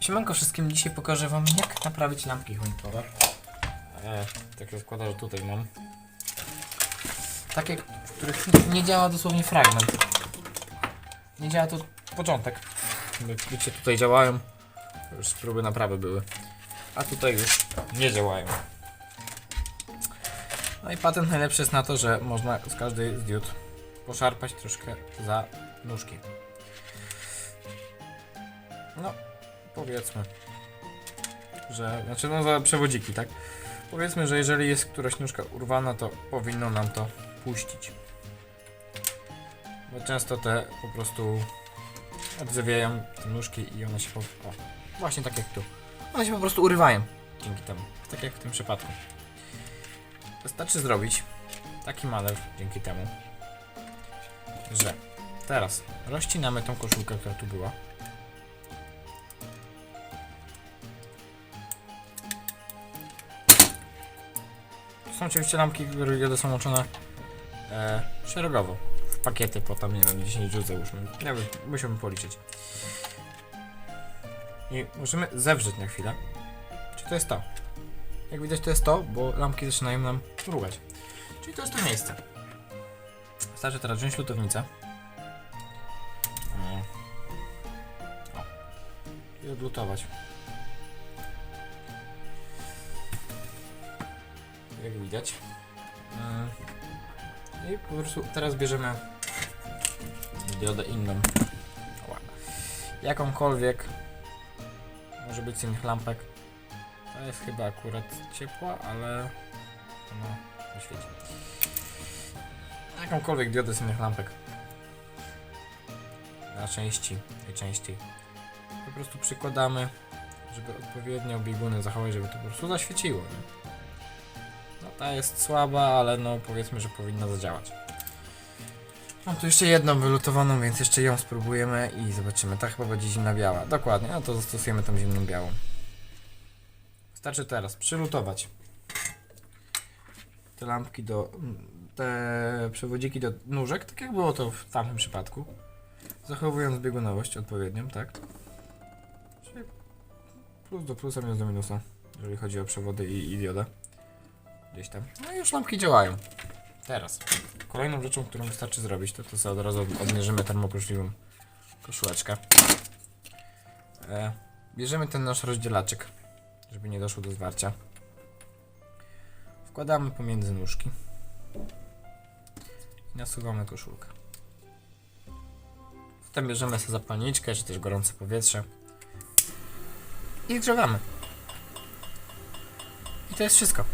Siemanko wszystkim, dzisiaj pokażę wam jak naprawić lampki choinkowe. E, tak się składa, że tutaj mam. Takie, w których nie działa dosłownie fragment. Nie działa to początek. Widzicie, tutaj działają. Już próby naprawy były. A tutaj już nie działają. No i patent najlepszy jest na to, że można z każdej z diod poszarpać troszkę za nóżki. No, powiedzmy, że, znaczy no za przewodziki, tak? Powiedzmy, że jeżeli jest któraś nóżka urwana, to powinno nam to puścić. Bo często te po prostu odzywiają te nóżki i one się po... O, właśnie tak jak tu. One się po prostu urywają dzięki temu. Tak jak w tym przypadku. Wystarczy zrobić taki manewr dzięki temu, że teraz rozcinamy tą koszulkę, która tu była. Są oczywiście lampki, które są łączone e, szeregowo. W pakiety po tam, nie wiem, 10 drzwi załóżmy. Nie wiem, musimy policzyć. I możemy zewrzeć na chwilę. Czy to jest to? Jak widać to jest to, bo lampki zaczynają nam mrugać. Czyli to jest to miejsce. Wystarczy teraz wziąć lutownicę. O. I odlutować. Jak widać. Mm. I po prostu teraz bierzemy diodę inną. Jakąkolwiek. Może być z innych lampek. To jest chyba akurat ciepła, ale no, nie świeci. Jakąkolwiek diodę z innych lampek. Na części, najczęściej. Po prostu przykładamy, żeby odpowiednio bieguny zachować, żeby to po prostu zaświeciło. Nie? Ta jest słaba, ale no powiedzmy, że powinna zadziałać. Mam tu jeszcze jedną wylutowaną, więc jeszcze ją spróbujemy i zobaczymy. Ta chyba będzie zimna biała. Dokładnie, no to zastosujemy tą zimną białą. Wystarczy teraz przylutować te lampki do. te przewodziki do nóżek, tak jak było to w tamtym przypadku. Zachowując biegunowość odpowiednią, tak? Czyli plus do plusa, minus do minusa, jeżeli chodzi o przewody i, i diodę. Gdzieś tam. No i już lampki działają. Teraz. Kolejną rzeczą, którą wystarczy zrobić, to to sobie od razu odmierzymy termoproszliwą koszuleczkę. E, bierzemy ten nasz rozdzielaczek żeby nie doszło do zwarcia. Wkładamy pomiędzy nóżki i nasuwamy koszulkę. Potem bierzemy sobie zapalniczkę, czy też gorące powietrze i grzewamy. I to jest wszystko.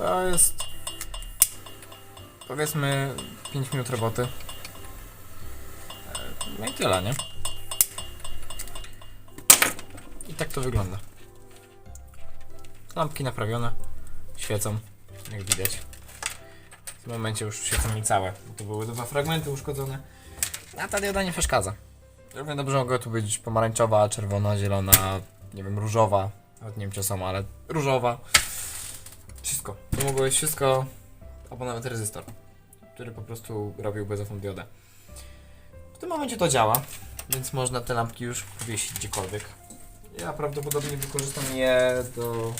To jest powiedzmy 5 minut roboty. No i tyle, nie? I tak to wygląda. Lampki naprawione, świecą, jak widać. W tym momencie już świecą mi całe, bo to były dwa fragmenty uszkodzone. A ta dioda nie przeszkadza. Równie dobrze mogła tu być pomarańczowa, czerwona, zielona, nie wiem, różowa. Nawet nie wiem czy są, ale różowa. Wszystko. To mogło wszystko, albo nawet rezystor, który po prostu robiłby za tą diodę. W tym momencie to działa, więc można te lampki już powiesić gdziekolwiek. Ja prawdopodobnie wykorzystam je do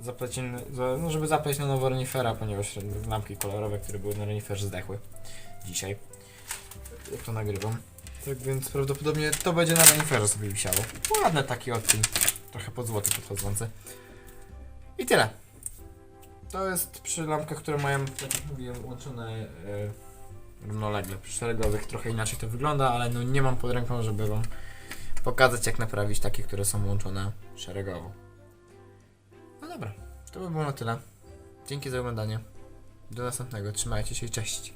zaplecin, za- no żeby zapleść na nowo renifera, ponieważ lampki kolorowe, które były na reniferze zdechły dzisiaj, jak to nagrywam. Tak więc prawdopodobnie to będzie na reniferze sobie wisiało. Ładny taki odcień, trochę pod złoty podchodzący. I tyle. To jest przy lampkach, które mają, tak jak mówiłem, łączone e, równolegle. Przy szeregowych trochę inaczej to wygląda, ale no nie mam pod ręką, żeby wam pokazać jak naprawić takie, które są łączone szeregowo. No dobra, to by było na tyle. Dzięki za oglądanie. Do następnego. Trzymajcie się i cześć.